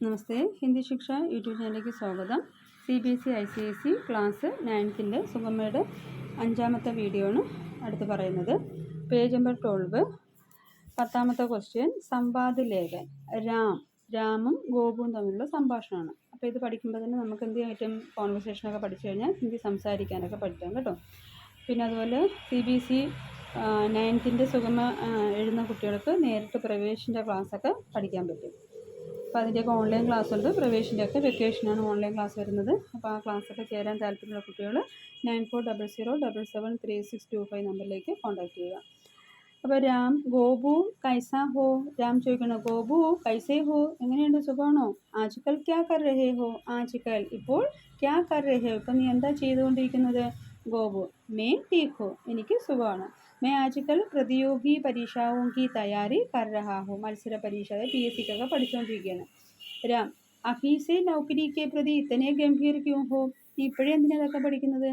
നമസ്തേ. ഹിന്ദി ശിക്ഷ യൂട്യൂബ് ചാനലിലേക്ക് സ്വാഗതം. C B S E I C S C class നയൻത്തിന്റെ സുഗമയുടെ അഞ്ചാമത്തെ വീഡിയോ ആണ് അടുത്ത് പറയുന്നത്. Page number twelve. പത്താമത്തെ ക്വസ്റ്റ്യൻ സംവാദ് ലേഖൻ രാം. രാമും ഗോപുവും തമ്മിലുള്ള സംഭാഷണമാണ്. അപ്പോൾ ഇത് പഠിക്കുമ്പോൾ തന്നെ നമുക്ക് എന്ത് ഐറ്റം കോൺവെർസേഷനൊക്കെ പഠിച്ചു കഴിഞ്ഞാൽ ഹിന്ദി സംസാരിക്കാനൊക്കെ പഠിക്കാം കേട്ടോ. പിന്നെ അതുപോലെ സി ബി എസ് ഇ നയൻത്തിന്റെ സുഗമ എഴുതുന്ന കുട്ടികൾക്ക് നേരിട്ട് പ്രവേശിന്റെ ക്ലാസ്സൊക്കെ പഠിക്കാൻ പറ്റും. അപ്പോൾ അതിന്റെയൊക്കെ ഓൺലൈൻ ക്ലാസ് ഉണ്ട്. പ്രവേശിന്റെ ഒക്കെ വെക്കേഷനാണ് ഓൺലൈൻ ക്ലാസ് വരുന്നത്. അപ്പോൾ ആ ക്ലാസ്സൊക്കെ ചേരാൻ താല്പര്യമുള്ള കുട്ടികൾ nine four double zero double seven three six two five നമ്പറിലേക്ക് കോൺടാക്റ്റ് ചെയ്യുക. അപ്പോൾ രാം ഗോപു കൈസ ഹോ രാം ചോദിക്കണം ഗോപു കൈസേ ഹോ എങ്ങനെയുണ്ട്? സുഖമാണോ? ആജുക്കൽ ക്യാ കർ രഹേ ഹോ? ആജുക്കൽ ഇപ്പോൾ ക്യാ കർ രഹേ ഹോ? ഇപ്പം നീ എന്താ ചെയ്തുകൊണ്ടിരിക്കുന്നത്? ഗോപു മേ ടീക്ക് എനിക്ക് സുഖമാണ്. मैं आजकल प्रतियोगी परीक्षाओं की तैयारी कर रहा हूँ ആജുകൾ പ്രതിയോഗി പരീക്ഷാവുങ്കി തയ്യാറി കർഹാഹു മത്സര പരീക്ഷ राम अभी से नौकरी के प्रति इतने गंभीर क्यों हो? इपड़े ഹോ ഇപ്പോഴേ എന്തിനാ ഇതൊക്കെ പഠിക്കുന്നത്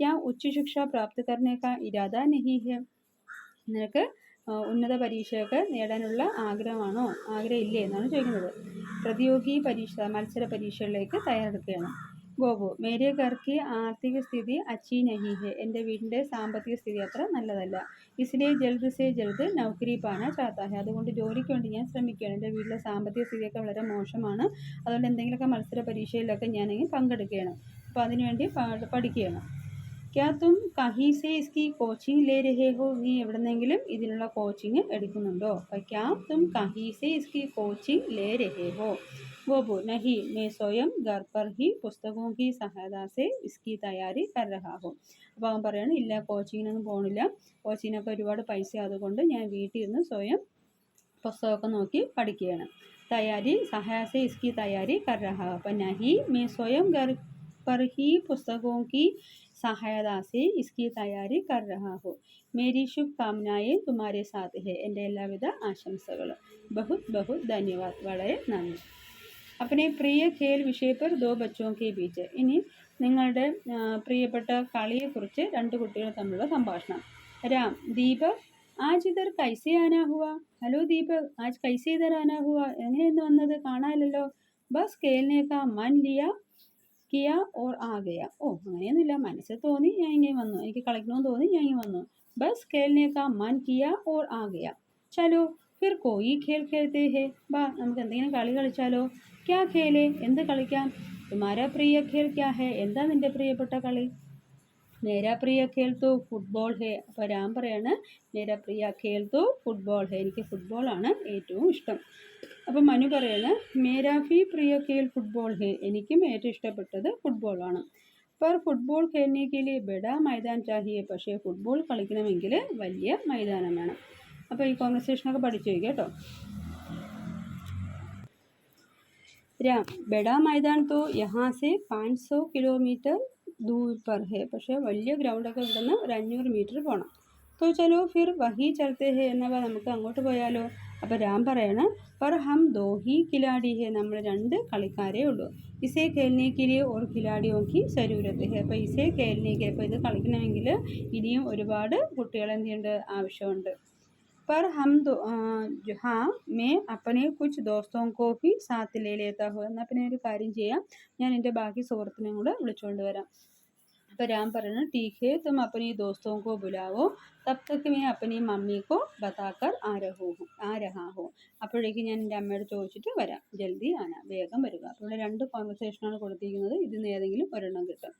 ക്യാ ഉച്ചശിക്ഷ പ്രാപ്തികരനേക്കാ ഇരാദ നഹിഹ നിനക്ക് ഉന്നത പരീക്ഷയൊക്കെ നേടാനുള്ള ആഗ്രഹമാണോ? ആഗ്രഹം ഇല്ലേ എന്നാണ് ചോദിക്കുന്നത്. പ്രതിയോഗി പരീക്ഷ മത്സര പരീക്ഷകളിലേക്ക് തയ്യാറെടുക്കുകയാണ്. ഗോപു മേരിയ ഘർക്ക് ആർത്ഥിക സ്ഥിതി അച്ചി നഹി ഹെ എന്റെ വീടിന്റെ സാമ്പത്തിക സ്ഥിതി അത്ര നല്ലതല്ല. ഇസിലെ ജൽദ് സെ ജൽദ് നൗക്കരി പാന ചാത്താഹെ. അതുകൊണ്ട് ജോലിക്ക് വേണ്ടി ഞാൻ ശ്രമിക്കുകയാണ്. എന്റെ വീട്ടിലെ സാമ്പത്തിക സ്ഥിതിയൊക്കെ വളരെ മോശമാണ്. അതുകൊണ്ട് എന്തെങ്കിലുമൊക്കെ മത്സര പരീക്ഷയിലൊക്കെ ഞാനെങ്കിൽ പങ്കെടുക്കുകയാണ്. അപ്പോൾ അതിനുവേണ്ടി പഠിക്കുകയാണ്. ക്യാ തും കഹി സെ ഇസ്കി കോച്ചിങ് ലേ രഹേ ഹോ? നീ എവിടെന്നെങ്കിലും ഇതിനുള്ള കോച്ചിങ് എടുക്കുന്നുണ്ടോ? ക്യാ തും കഹി സെ ഇസ്കി കോച്ചിങ് ലേ രഹേ ഹോ? ഗോപു നഹി മേ സ്വയം ഘർ പർ ഹി പുസ്തകോं की സഹായത സെ ഇസ്കി തയ്യാറി കർ രഹാ ഹോ അപ്പോൾ അവൻ പറയാണ് ഇല്ല കോച്ചിങ്ങിനൊന്നും പോകണില്ല കോച്ചിങ്ങിനൊക്കെ ഒരുപാട് പൈസ അതുകൊണ്ട് ഞാൻ വീട്ടിൽ ഇരുന്ന് സ്വയം പുസ്തകമൊക്കെ നോക്കി പഠിക്കുകയാണ് തയ്യാറി സഹായ സെ ഇസ്കി തയ്യാറി കർ രഹാ അപ്പം നഹി മേ സ്വയം ഘർ पर ही पुस्तकों की सहायता से इसकी तैयारी कर रहा हूँ मेरी शुभकामनाएं तुम्हारे साथ है എൻ്റെ എല്ലാവിധ ആശംസകൾ ബഹുത് ബഹുത് ധന്യവാദ് വളരെ നന്ദി अपने പ്രിയ ഖേൽ വിഷയ पर दो बच्चों के बीच ഇനി നിങ്ങളുടെ ആ, പ്രിയപ്പെട്ട കളിയെക്കുറിച്ച് രണ്ട് കുട്ടികൾ തമ്മിലുള്ള സംഭാഷണം രാം ദീപക് ആജ് ഇതർ കൈസെ ആനാ ഹുവ ഹലോ ദീപക് ആജ് കൈസെ ഇതർ ആനാ ഹുവ എങ്ങനെയെന്ന് വന്നത് കാണാമല്ലോ ബസ് കേൾനേക്കാ മൻ ലിയ കിയ ഓർ ആ ഗയ ഓ അങ്ങനെയൊന്നുമില്ല മനസ്സിൽ തോന്നി ഞാൻ ഇങ്ങനെ വന്നു എനിക്ക് കളിക്കണമെന്ന് തോന്നി ഞാൻ ഇങ്ങനെ വന്നു ബസ് കേൾനേക്കാ മൻ കിയ ഓർ ആ ഗയ ചലോ ഫിർ കോയി ഖേൽ ഖേൽത്തേ ഹേ ബാ നമുക്ക് എന്തെങ്കിലും കളി കളിച്ചാലോ ക്യാ ഖേലേ എന്ത് കളിക്കാം തുമാരാ പ്രിയ ഖേൽ ക്യാ ഹേ എന്താ നിന്റെ പ്രിയപ്പെട്ട കളി? നേരാ പ്രിയ ഖേൽത്തു ഫുട്ബോൾ ഹേ അപ്പോൾ രാം പറയാണ് നേരാ പ്രിയ ഖേൽത്തു ഫുട്ബോൾ ഹേ എനിക്ക് ഫുട്ബോളാണ് ഏറ്റവും ഇഷ്ടം. അപ്പോൾ മനു പറയാണ് മേരാ ഫി പ്രിയ ഖേൽ ഫുട്ബോൾ ഹേ എനിക്കും ഏറ്റവും ഇഷ്ടപ്പെട്ടത് ഫുട്ബോളാണ് പെർ ഫുട്ബോൾ ഖേൽനേക്കിലെ ബെഡ മൈതാൻ ചാഹിയെ പക്ഷേ ഫുട്ബോൾ കളിക്കണമെങ്കിൽ വലിയ മൈതാനം വേണം. അപ്പോൾ ഈ കോൺവെർസേഷനൊക്കെ പഠിച്ചു വയ്ക്കുക കേട്ടോ. രാം ബെഡാ മൈതാൻ തോ യഹാസെ പാഞ്ച് സോ കിലോമീറ്റർ ദൂർ പർ ഹേ. പക്ഷേ വലിയ ഗ്രൗണ്ടൊക്കെ ഇവിടുന്ന് ഒരു അഞ്ഞൂറ് മീറ്റർ പോകണം തോ ചലോ ഫിർ വഹി ചർത്തേ ഹേ എന്നവ നമുക്ക് അങ്ങോട്ട് പോയാലോ. അപ്പോൾ രാം പറയാണ് പർ ഹം ദോ ഹി കിലാടി ഹേ നമ്മൾ രണ്ട് കളിക്കാരേ ഉള്ളൂ. ഇസേ ഖേൽനേക്ക് ഒരു കിലാടി നോക്കി കി സരൂരത്ത് ഹേ. അപ്പോൾ ഇസേ ഖേൽനേക്ക് അപ്പോൾ ഇത് കളിക്കണമെങ്കിൽ ഇനിയും ഒരുപാട് കുട്ടികൾ ആവശ്യമുണ്ട്. पर हम दो अ, जो हाँ मैं अपने कुछ दोस्तों को भी साथ ले लेता हूँ എന്നാൽ പിന്നെ ഒരു കാര്യം ചെയ്യാം ഞാൻ എൻ്റെ ബാക്കി സുഹൃത്തിനെയും കൂടെ വിളിച്ചുകൊണ്ട് വരാം അപ്പോൾ രാം പറയുന്നു ठीक है तुम अपनी दोस्तों को बुलाओ तब तक मैं अपनी मम्मी को बताकर आ रहा हूँ आ रहा हूँ അപ്പോഴേക്കും ഞാൻ എൻ്റെ അമ്മയോട് ചോദിച്ചിട്ട് വരാം ജൽദി ആന വേഗം വരിക അപ്പോൾ ഇവിടെ രണ്ട് കോൺവെർസേഷനാണ് കൊടുത്തിരിക്കുന്നത് ഇതിൽ നിന്ന് ഏതെങ്കിലും ഒരെണ്ണം കിട്ടും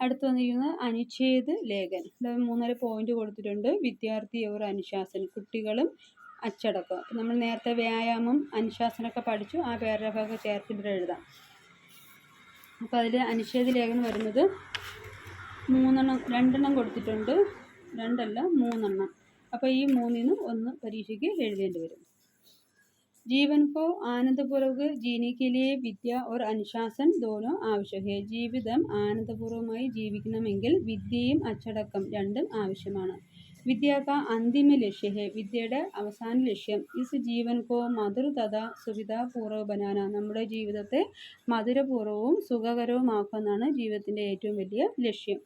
അടുത്ത് വന്നിരിക്കുന്നത് അനുച്ഛേദ് ലേഖൻ. മൂന്നര പോയിന്റ് കൊടുത്തിട്ടുണ്ട്. വിദ്യാർത്ഥി ഒരു അനുശാസൻ. കുട്ടികളും അച്ചടക്കം. നമ്മൾ നേരത്തെ വ്യായാമം അനുശാസനമൊക്കെ പഠിച്ചു. ആ പാരഗ്രാഫൊക്കെ ചേർത്ത് ഇവിടെ എഴുതാം. അപ്പോൾ അതിൽ അനുച്ഛേദ ലേഖനം വരുന്നത് മൂന്നെണ്ണം രണ്ടെണ്ണം കൊടുത്തിട്ടുണ്ട്. രണ്ടല്ല മൂന്നെണ്ണം. അപ്പോൾ ഈ മൂന്നിനും ഒന്ന് പരീക്ഷയ്ക്ക് എഴുതേണ്ടി വരും. जीवन को आनंदपूर्वक जीने के लिए വിദ്യ और അനുശാസൻ दोनों ആവശ്യം है ജീവിതം ആനന്ദപൂർവ്വമായി ജീവിക്കണമെങ്കിൽ വിദ്യയും അച്ചടക്കം രണ്ടും ആവശ്യമാണ് വിദ്യ കാ അന്തിമ ലക്ഷ്യ ഹെ വിദ്യയുടെ അവസാന ലക്ഷ്യം ഇസ് ജീവൻ കോ മധുര തഥാ സുവിധാപൂർവ്വ ബനാന നമ്മുടെ ജീവിതത്തെ മധുരപൂർവ്വവും സുഖകരവുമാക്കുന്നതാണ് ജീവിതത്തിൻ്റെ ഏറ്റവും വലിയ ലക്ഷ്യം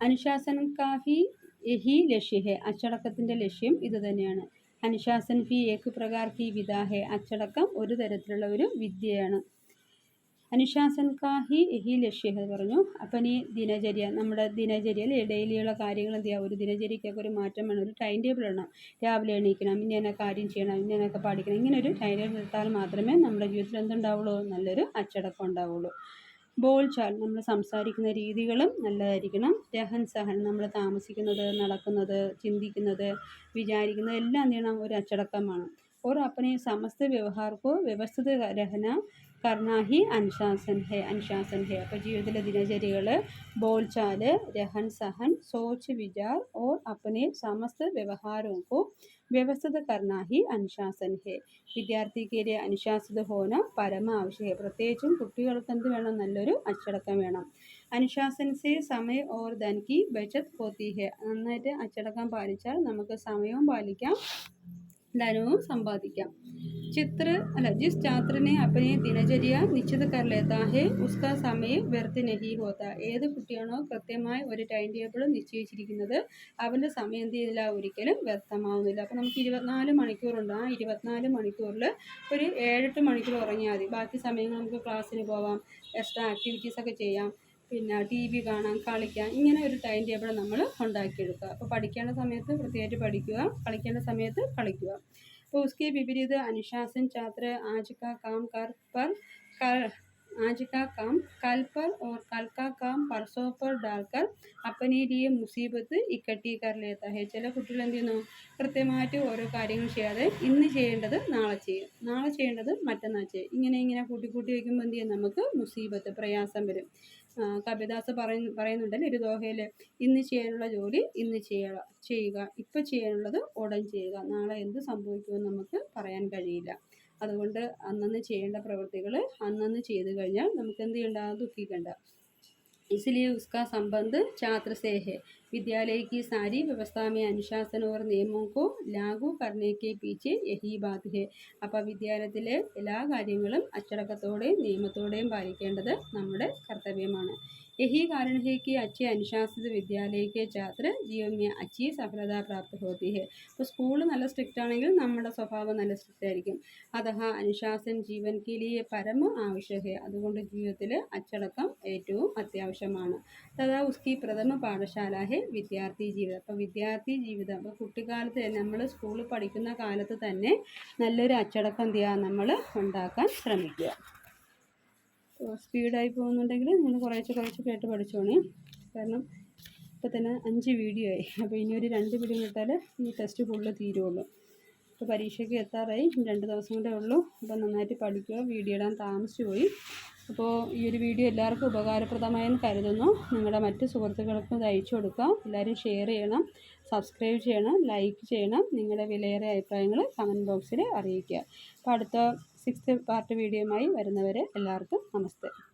അനുശാസനം കാഹി യഹി ലക്ഷ്യ ഹെ അച്ചടക്കത്തിൻ്റെ ലക്ഷ്യം ഇത് തന്നെയാണ് അനുശാസൻ ഫി ഏക് പ്രകാർ ഫി വിദാഹെ അച്ചടക്കം ഒരു തരത്തിലുള്ള ഒരു വിദ്യയാണ്. അനുശാസൻ കാ ഹി ഹി ലക്ഷ്യ പറഞ്ഞു. അപ്പം ഈ ദിനചര്യ നമ്മുടെ ദിനചര്യ അല്ലെ ഡെയിലിയുള്ള കാര്യങ്ങൾ എന്ത് ചെയ്യുക ഒരു ദിനചര്യക്കൊക്കെ ഒരു മാറ്റം വേണം ഒരു ടൈം ടേബിൾ ഇടണം. രാവിലെ എണീക്കണം ഇന്ന കാര്യം ചെയ്യണം ഇന്നതൊക്കെ പഠിക്കണം ഇങ്ങനെ ഒരു ടൈം ടേബിൾ എടുത്താൽ മാത്രമേ നമ്മുടെ ജീവിതത്തിൽ എന്തുണ്ടാവുള്ളൂ? നല്ലൊരു അച്ചടക്കം ഉണ്ടാവുള്ളൂ. ബോൾ ചാൽ നമ്മൾ സംസാരിക്കുന്ന രീതികളും നല്ലതായിരിക്കണം. രഹൻ സഹൻ നമ്മൾ താമസിക്കുന്നത് നടക്കുന്നത് ചിന്തിക്കുന്നത് വിചാരിക്കുന്നത് എല്ലാം നീണം ഒരു അച്ചടക്കമാണ്. ഓർ അപ്പനെ സമസ്ത വ്യവഹാർക്കോ വ്യവസ്ഥിത രഹന കർണാഹി അനുശാസൻ ഹെ അനുശാസൻ ഹെ. അപ്പോൾ ജീവിതത്തിലെ ദിനചര്യകൾ ബോൾചാൽ രഹൻ സഹൻ സോച്ച് വിചാർ ഓർ അപ്പനെ സമസ്ത വ്യവഹാരവും व्यवस्थित करना ही അനുശാസൻ ഹെ വിദ്യാർത്ഥിക്ക് അനുശാസിത ഹോന പരമ ആവശ്യം പ്രത്യേകിച്ചും കുട്ടികൾക്ക് എന്ത് വേണം നല്ലൊരു അച്ചടക്കം വേണം അനുശാസൻ സെ സമയ ഓർ ധൻ കി ബച്ചത് ഹോത്തി ഹെ നന്നായിട്ട് അച്ചടക്കം പാലിച്ചാൽ നമുക്ക് സമയവും പാലിക്കാം ധനവും സമ്പാദിക്കാം ചിത്ര അല്ല ജിസ് छात्र ने अपनी ദിനചര്യ നിശ്ചിത कर लेता है उसका समय व्यर्थ नहीं होता ഏത് കുട്ടിയാണോ കൃത്യമായി ഒരു ടൈം ടേബിൾ നിശ്ചയിച്ചിരിക്കുന്നത് അവൻ്റെ സമയം എന്ത് ചെയ്തില്ല ഒരിക്കലും വ്യർത്ഥമാവുന്നില്ല അപ്പോൾ നമുക്ക് ഇരുപത്തിനാല് മണിക്കൂറുണ്ട് ആ ഇരുപത്തിനാല് മണിക്കൂറിൽ ഒരു ഏഴെട്ട് മണിക്കൂർ ഉറങ്ങിയാൽ മതി ബാക്കി സമയങ്ങൾ നമുക്ക് ക്ലാസ്സിന് പോവാം എക്സ്ട്രാ ആക്ടിവിറ്റീസ് ഒക്കെ ചെയ്യാം പിന്നെ ടി വി കാണാം കളിക്കാം ഇങ്ങനെ ഒരു ടൈം ടേബിൾ നമ്മൾ ഉണ്ടാക്കിയെടുക്കുക അപ്പോൾ പഠിക്കേണ്ട സമയത്ത് വൃത്തിയായിട്ട് പഠിക്കുക കളിക്കേണ്ട സമയത്ത് കളിക്കുക അപ്പോൾ ഉസ്കി വിപരീത അനുശാസൻ ഛാത്ര ആജ് കാ കാം കർ പർ आज का काम कल पर और कल का काम परसों पर डालकर अपने लिए മുസീബത്ത് ഇക്കട്ടി കർ ലേത്ത ഹെ ചില കുട്ടികൾ എന്ത് ചെയ്യുന്നു കൃത്യമായിട്ട് ഓരോ കാര്യങ്ങൾ ചെയ്യാതെ ഇന്ന് ചെയ്യേണ്ടത് നാളെ ചെയ്യും നാളെ ചെയ്യേണ്ടത് മറ്റന്നാൾ ചെയ്യും ഇങ്ങനെ ഇങ്ങനെ കൂട്ടി കൂട്ടി വയ്ക്കുമ്പോൾ എന്ത് ചെയ്യും നമുക്ക് മുസീബത്ത് പ്രയാസം വരും കപിദാസ് പറയുന്ന പറയുന്നുണ്ടല്ലോ ഒരു ദോഹയിൽ ഇന്ന് ചെയ്യാനുള്ള ജോലി ഇന്ന് ചെയ്യുക ചെയ്യുക ഇപ്പോൾ ചെയ്യാനുള്ളത് ഉടൻ ചെയ്യുക നാളെ എന്ത് സംഭവിക്കുമെന്ന് നമുക്ക് പറയാൻ കഴിയില്ല അതുകൊണ്ട് അന്നന്ന് ചെയ്യേണ്ട പ്രവൃത്തികൾ അന്നന്ന് ചെയ്തു കഴിഞ്ഞാൽ നമുക്ക് എന്ത് ചെയ്യണ്ട ദുഃഖിക്കണ്ട इसलिए उसका संबंध छात्र से है विद्यालय की सारी व्यवस्था में अनुशासन और നിയമം को ലാഗു കർണേക്ക് പീച്ചെ യഹി ബാത് ഹെ അപ്പോൾ വിദ്യാലയത്തിലെ എല്ലാ കാര്യങ്ങളും അച്ചടക്കത്തോടെയും നിയമത്തോടെയും പാലിക്കേണ്ടത് നമ്മുടെ കർത്തവ്യമാണ് यही कारण है कि अच्छे अनुशासित विद्यालय के छात्र जीवन में अच्छी സഫലത പ്രാപ്തി ഹോത്തി ഹെ അപ്പോൾ സ്കൂൾ നല്ല സ്ട്രിക്റ്റ് ആണെങ്കിൽ നമ്മുടെ സ്വഭാവം നല്ല സ്ട്രിക്റ്റ് ആയിരിക്കും അതഹ അനുശാസൻ ജീവൻ കിലിയെ പരമ ആവശ്യ അതുകൊണ്ട് ജീവിതത്തിൽ അച്ചടക്കം ഏറ്റവും അത്യാവശ്യമാണ് തഥാ ഉസ്കി പ്രഥമ പാഠശാല ഹെ വിദ്യാർത്ഥി ജീവിതം അപ്പോൾ വിദ്യാർത്ഥി ജീവിതം അപ്പോൾ കുട്ടിക്കാലത്ത് നമ്മൾ സ്കൂളിൽ പഠിക്കുന്ന കാലത്ത് തന്നെ നല്ലൊരു അച്ചടക്കം എന്ത് ചെയ്യുക നമ്മൾ ഉണ്ടാക്കാൻ ശ്രമിക്കുക സ്പീഡായി പോകുന്നുണ്ടെങ്കിൽ നിങ്ങൾ കുറേശ്ശെ കുറേശ്ശെ കേട്ട് പഠിച്ചോണേ. കാരണം ഇപ്പോൾ തന്നെ അഞ്ച് വീഡിയോ ആയി. അപ്പോൾ ഇനി ഒരു രണ്ട് വീഡിയോ കിട്ടാൽ ഈ ടെസ്റ്റ് ഫുള്ള് തീരുള്ളൂ. ഇപ്പോൾ പരീക്ഷയ്ക്ക് എത്താറായി. രണ്ട് ദിവസം കൂടെ ഉള്ളൂ. അപ്പോൾ നന്നായിട്ട് പഠിക്കുക വീഡിയോ ഇടാൻ താമസിച്ചു പോയി. അപ്പോൾ ഈ ഒരു വീഡിയോ എല്ലാവർക്കും ഉപകാരപ്രദമായെന്ന് കരുതുന്നു. നിങ്ങളുടെ മറ്റ് സുഹൃത്തുക്കൾക്കും ഇത് അയച്ചു കൊടുക്കുക എല്ലാവരും ഷെയർ ചെയ്യണം സബ്സ്ക്രൈബ് ചെയ്യണം ലൈക്ക് ചെയ്യണം. നിങ്ങളുടെ വിലയേറിയ അഭിപ്രായങ്ങൾ കമന്റ് ബോക്സിൽ അറിയിക്കുക. അപ്പോൾ അടുത്ത സിക്സ്ത് പാർട്ട് വീഡിയോയുമായി വരുന്നവരെ എല്ലാവർക്കും നമസ്തേ.